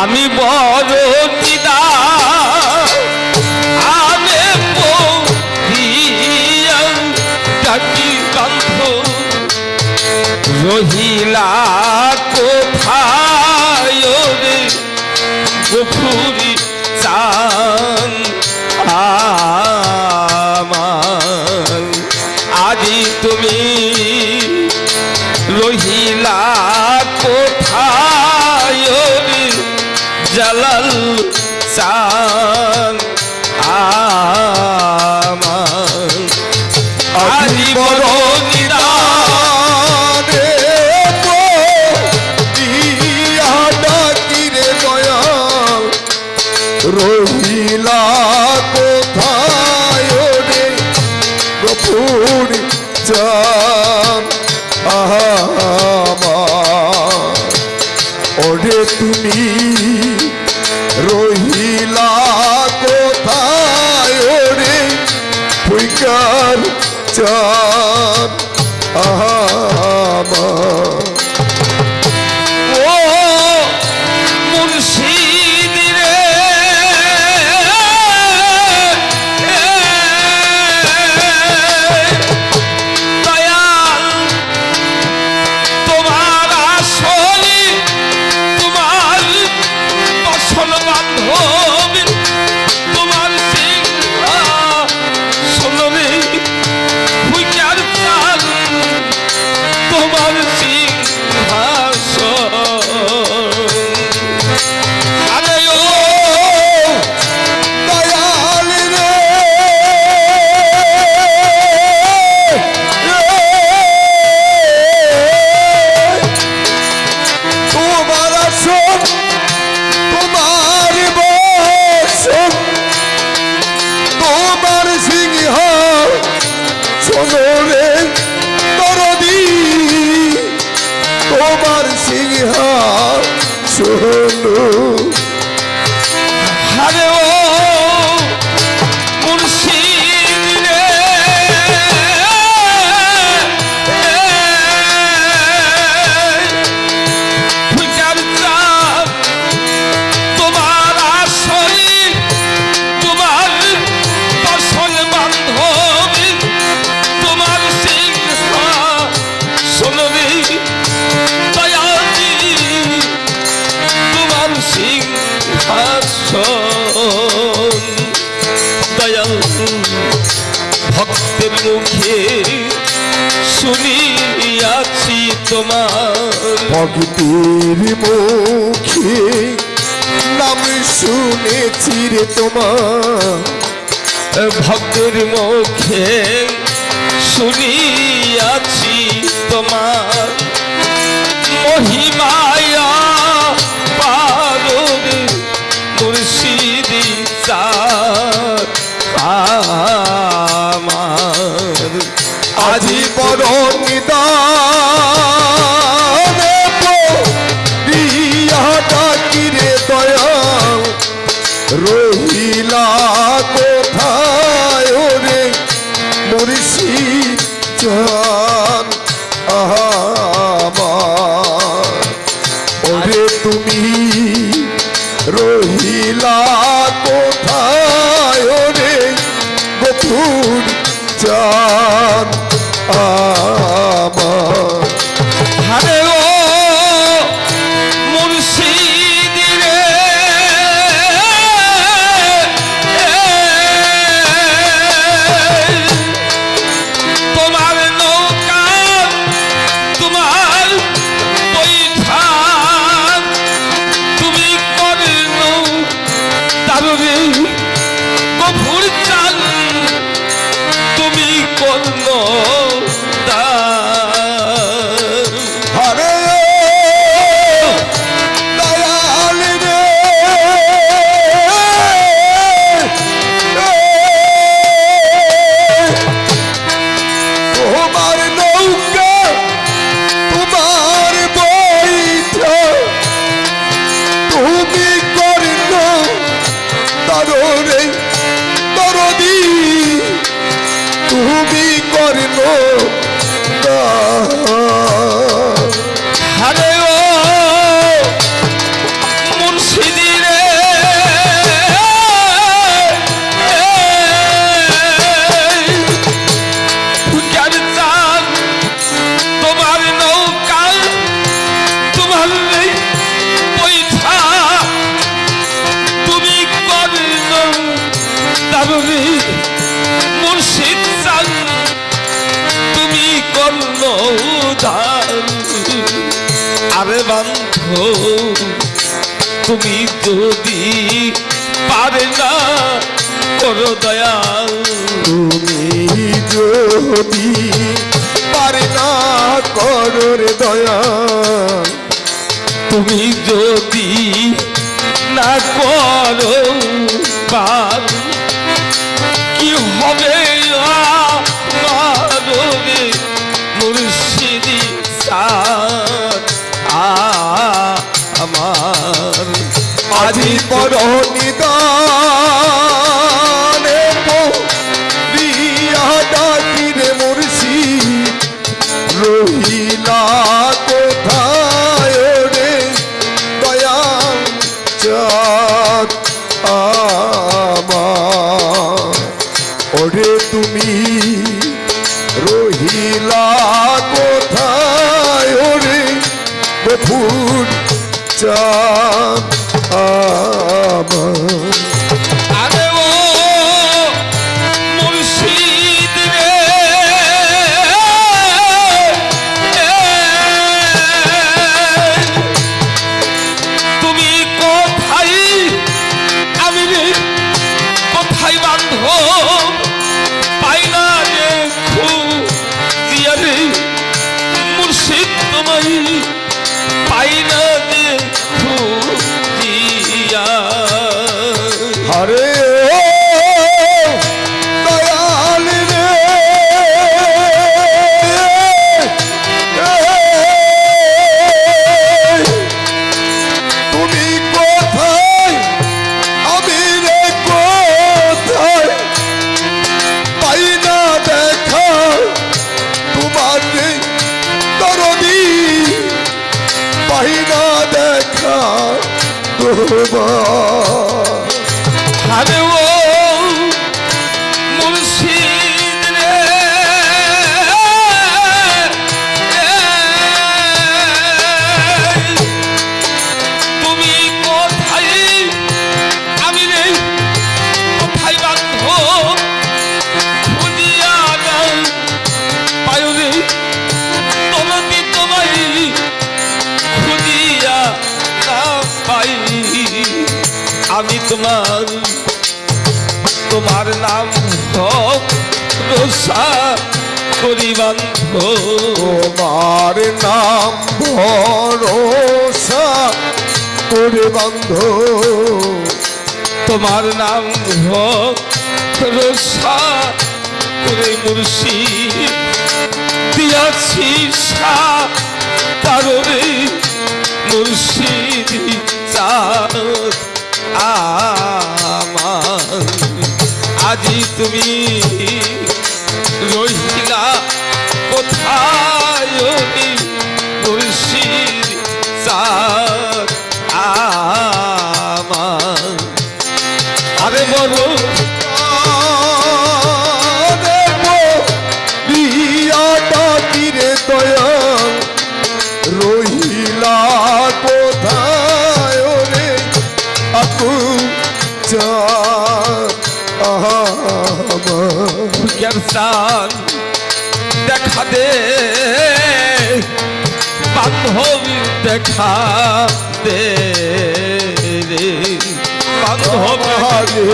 আমি বড় দিদা পড়িয়া ডাকি রহিলা জালাল চান আমার আজি বড় রহিলা কোথায় রে গফুর চান আমার ওরে তুমি পুইকার চান আমার দয়াল ভক্তের মুখে শুনিয়াছি তোমার। ভক্তির মুখে নাম শুনেছি রে তোমার। ভক্তের মুখে শুনিয়াছি তোমার। মহিমায়া পারদ মুর্শিদি চার আমার। আজি বড় নিদান দিয়া ডাকিরে দয়াল? রহিলা কোথায় রে মুর্শিদ চান? আমার। তুমি রহিলা কোথায় আমার algo আরে বান্ধ তুমি যদি পারে না করো দয়াল। তুমি যদি পারে না করো রে দয়া তুমি যদি না করো পার কি হবে? বড় নিদানে আরে আমি তোমার তোমার নাম রসা করিবান্ধ তোমার নাম ভরসা করে বন্ধ তোমার নাম রসা করে মুর্শি দিয়াছি সা তাররে মুর্শিদ। তুমি জ্ঞান দেখা দে। বান্ধবী দেখা দে বান্ধবী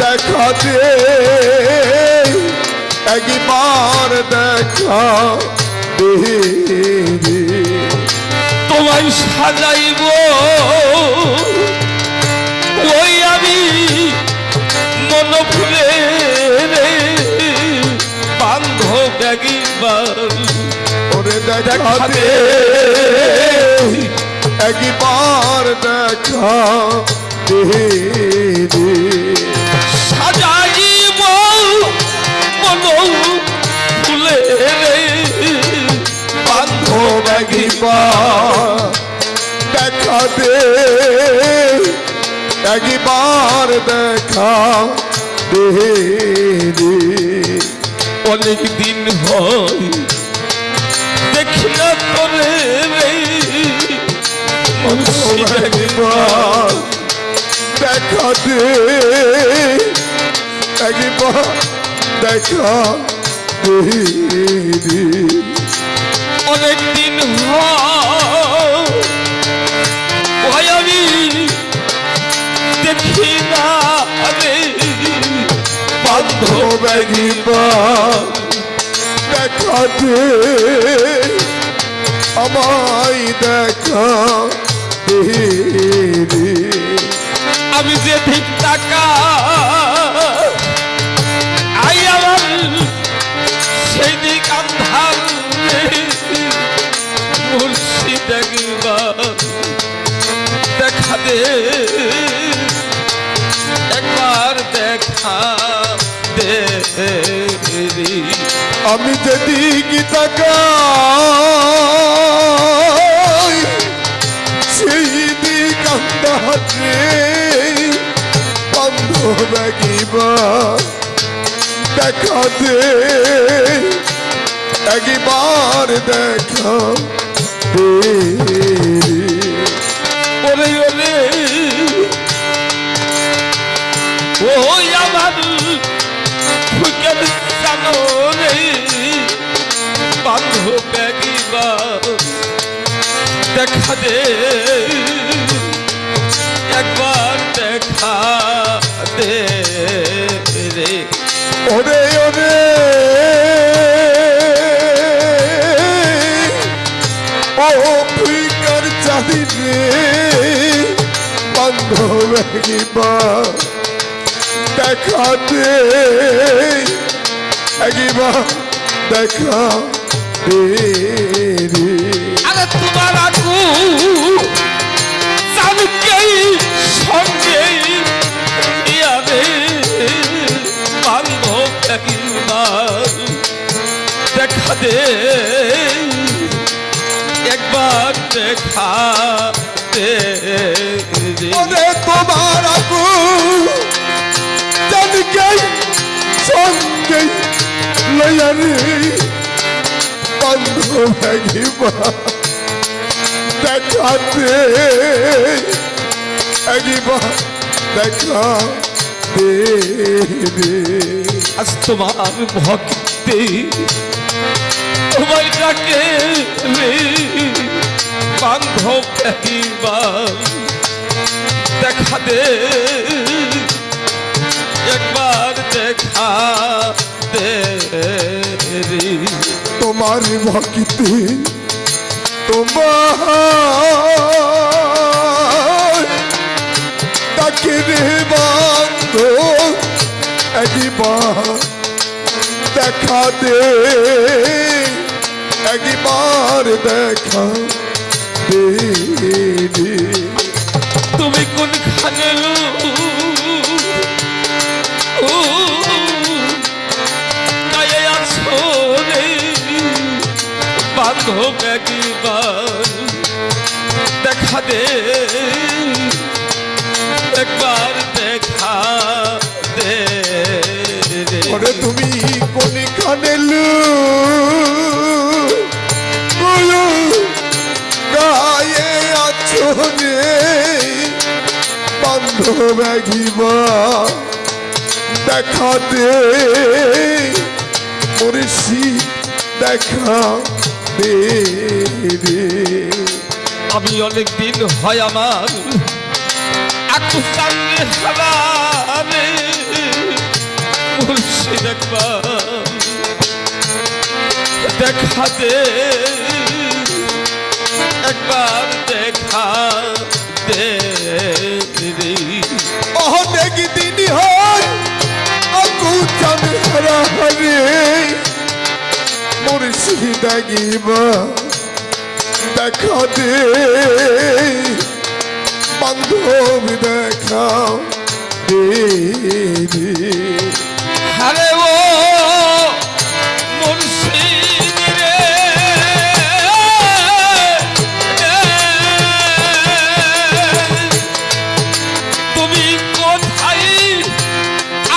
দেখা দে। একবার দেখা দে তোমায় সাজাইব। ওরে দেখা দে। একবার দেখা দে। সাজাইব ফুলে বান্ধব একবার দেখা দে। একবার দেখা দে। অনেক দিন হয় দেখা দে দেখা দে রে অনেক দিন হয় আমি দেখি না বান্ধব দেখা দে আমায় দেখা আমি যে ঠিক টাকা আই আমার সেই দিক আন্ধার মুর্শি দেখা দে, একবার দেখা দে। আমি যদি গীতাকাই আন্দাজে বন্ধ বেগিবা দেখা দে একবার দেখা ওরে ওরে ওই আমার ফুকের জানো রে বান্ধব ব্যাগিবা দেখা দে। একবার দেখা দে রে। ওরে ওরে। ও ফুইকার চাহিদে বন্ধ বেগিবা দেখা দে। একবার দেখা দে রে। আরে তোমার আগু দে একবার দেখা দে রে। ওরে তোমার আপু জানকে সঙ্গে লয়ারে বন্ধ ভাগিবা দেখাতে একবা দেখা দে আজ তোমার ভক্তি রে বান্ধব একবার দেখা দে, একবার দেখা দে তোমার ভক্তি তোমার তাকে রে বান্ধ একবার দেখা দে। একবার দেখা দে তুমি কোনখানে লো? বান্ধব একবার দেখা দে একবার দেখা দে তুমি কোন কানে রে বান্ধব একবার দেখা দে মুর্শি দেখা দে আমি অনেক দিন হয় আমার আকুর সঙ্গে হারানে দেখা দে। একবার দেখা দে অনেক দিন হয় আমি হারা হারে। মুর্শিদ দেখা দে। বান্ধব দেখাও দে হারে ও মুর্শিদ